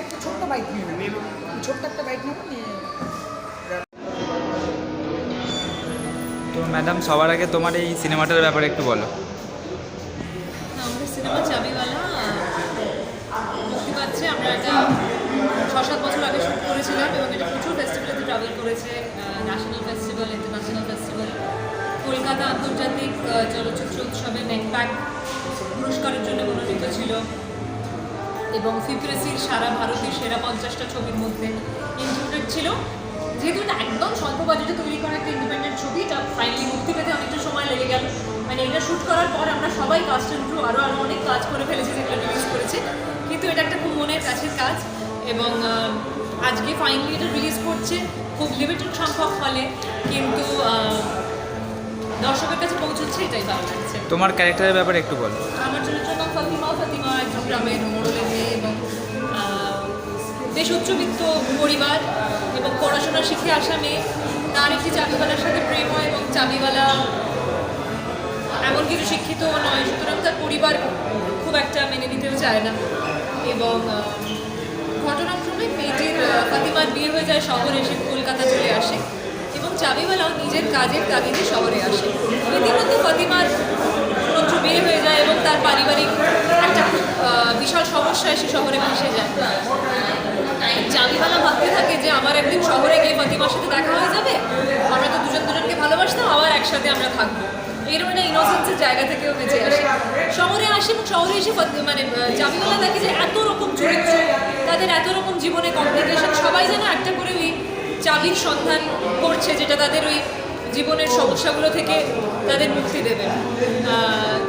একটা ছোট্ট বাইক নিয়ে ছোট্ট একটা বাইক নেব তো ম্যাডাম সবার আগে তোমার এই সিনেমাটার ব্যাপারে একটু বলো। আমাদের সিনেমা চাবিওয়ালা মুক্তি পাচ্ছে আমরা এটা ছ সাত বছর আগে শুট করেছিলাম এবং এটা প্রচুর ফেস্টিভ্যালেতে ট্রাভেল করেছে national festival international festival Kolkata আন্তর্জাতিক চলচ্চিত্র উৎসবে নেকপ্যাক পুরস্কারের জন্য মনোনীত ছিল এবং ফিপ্রেসির সারা ভারতের সেরা পঞ্চাশটা ছবির মধ্যে ইনক্লুডেড ছিল। যেহেতু এটা একদম স্বল্প বাজেটে তৈরি করা একটা ইন্ডিপেন্ডেন্ট ছবি এটা ফাইনালি মুক্তি পেতে অনেকটা সময় লেগে গেল। মানে এটা শ্যুট করার পর আমরা সবাই কাস্ট অ্যান্ড ক্রু আরও আরও অনেক কাজ করে ফেলেছি যেগুলো রিলিজ করেছে। কিন্তু এটা একটা খুব মনের কাছের কাজ এবং আজকে ফাইনালি এটা রিলিজ করছে খুব লিমিটেড সংখ্যক ফলে কিন্তু দর্শকের কাছে পৌঁছচ্ছে এটাই ভালো লাগছে। তোমার ক্যারেক্টারের ব্যাপারে একটু বলো। আমার চরিত্র নাম ফাতিমা ফাতিমা একজন গ্রামের মোড়লের আহ, বেশ উচ্চবিত্ত পরিবার এবং পড়াশোনা শিখে আসা মেয়ে তার একটি চাবিওয়ালার সাথে প্রেম হয় এবং চাবিওয়ালা এমন কিছু শিক্ষিত নয় সুতরাং তার পরিবার খুব একটা মেনে নিতেও চায় না। এবং ঘটনাক্রমে মেয়েটির আহ, ফাতিমার বিয়ে হয়ে যায় শহরে এসে কলকাতা চলে আসে এবং চাবিওয়ালাও নিজের কাজের তাগিদে শহরে আসে। ইতিমধ্যে ফাতিমার অন্যত্র বিয়ে হয়ে যায় এবং তার পারিবারিক বিশাল সমস্যা এসে শহরে ভেসে যায়। চাবিওয়ালা ভাবতে থাকে যে আমার একদিন শহরে গিয়ে ফাতিমার সাথে দেখা হয়ে যাবে, আমরা তো দুজন দুজনকে ভালোবাসতাম, আবার একসাথে আমরা থাকব। এরকম একটা ইনোসেন্সের জায়গা থেকেও বেঁচে আসে। শহরে আসে এবং শহরে এসে মানে চাবিওয়ালা দেখে যে এত রকম চরিত্র, তাদের এত রকম জীবনে কমপ্লিকেশন সবাই যেন একটা করে ওই চাবির সন্ধান করছে যেটা তাদের ওই জীবনের সমস্যাগুলো থেকে তাদের মুক্তি দেবে।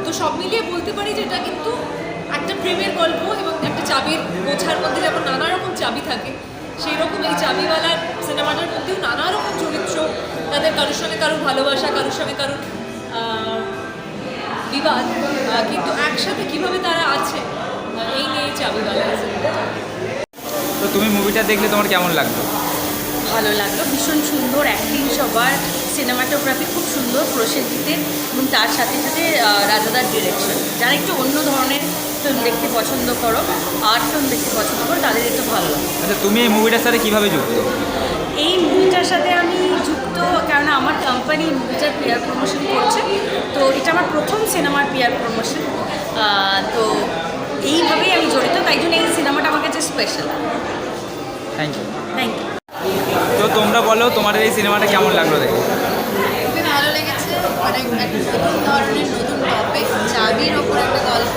তো সব মিলিয়ে বলতে পারি যে এটা কিন্তু প্রেমের গল্প এবং একটা চাবির গোছার মধ্যে যেমন নানা রকম চাবি থাকে সেই রকম এই চাবিওয়ালার সিনেমাটার মধ্যেও নানা রকম চরিত্র তাদের কারোর সঙ্গে কারোর ভালোবাসা কারোর সঙ্গে কারোর বিবাদ কিন্তু একসাথে কীভাবে তারা আছে এই নিয়ে চাবিওয়ালা তো তুমি মুভিটা দেখলে তোমার কেমন লাগল? ভালো লাগল ভীষণ সুন্দর অ্যাক্টিং সবার সিনেমাটোগ্রাফি খুব সুন্দর প্রসেনজিতের এবং তার সাথে সাথে রাজাদার ডিরেকশন যারা একটু অন্য ধরনের ফিল্ম দেখতে পছন্দ করো আর্ট ফিল্ম দেখতে পছন্দ করো তাদের একটু ভালো লাগে। আচ্ছা তুমি এই মুভিটার সাথে কীভাবে যুক্ত? এই মুভিটার সাথে আমি যুক্ত কারণ আমার কোম্পানি মুভিটার পিয়ার প্রমোশন করছে। তো এটা আমার প্রথম সিনেমার পিয়ার প্রমোশন তো এইভাবেই আমি জড়িত তাই জন্য এই সিনেমাটা আমার কাছে special thank you thank you তো তোমরা বলো তোমাদের এই সিনেমাটা কেমন লাগল দেখে? খুবই ভালো লেগেছে। অনেক ধরনের নতুন টপিক চাবির ওপর একটা গল্প।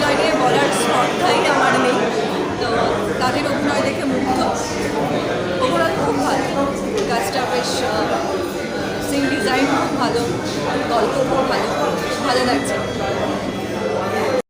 ডিজাইন খুব ভালো গল্প খুব ভালো ভালো লাগছে।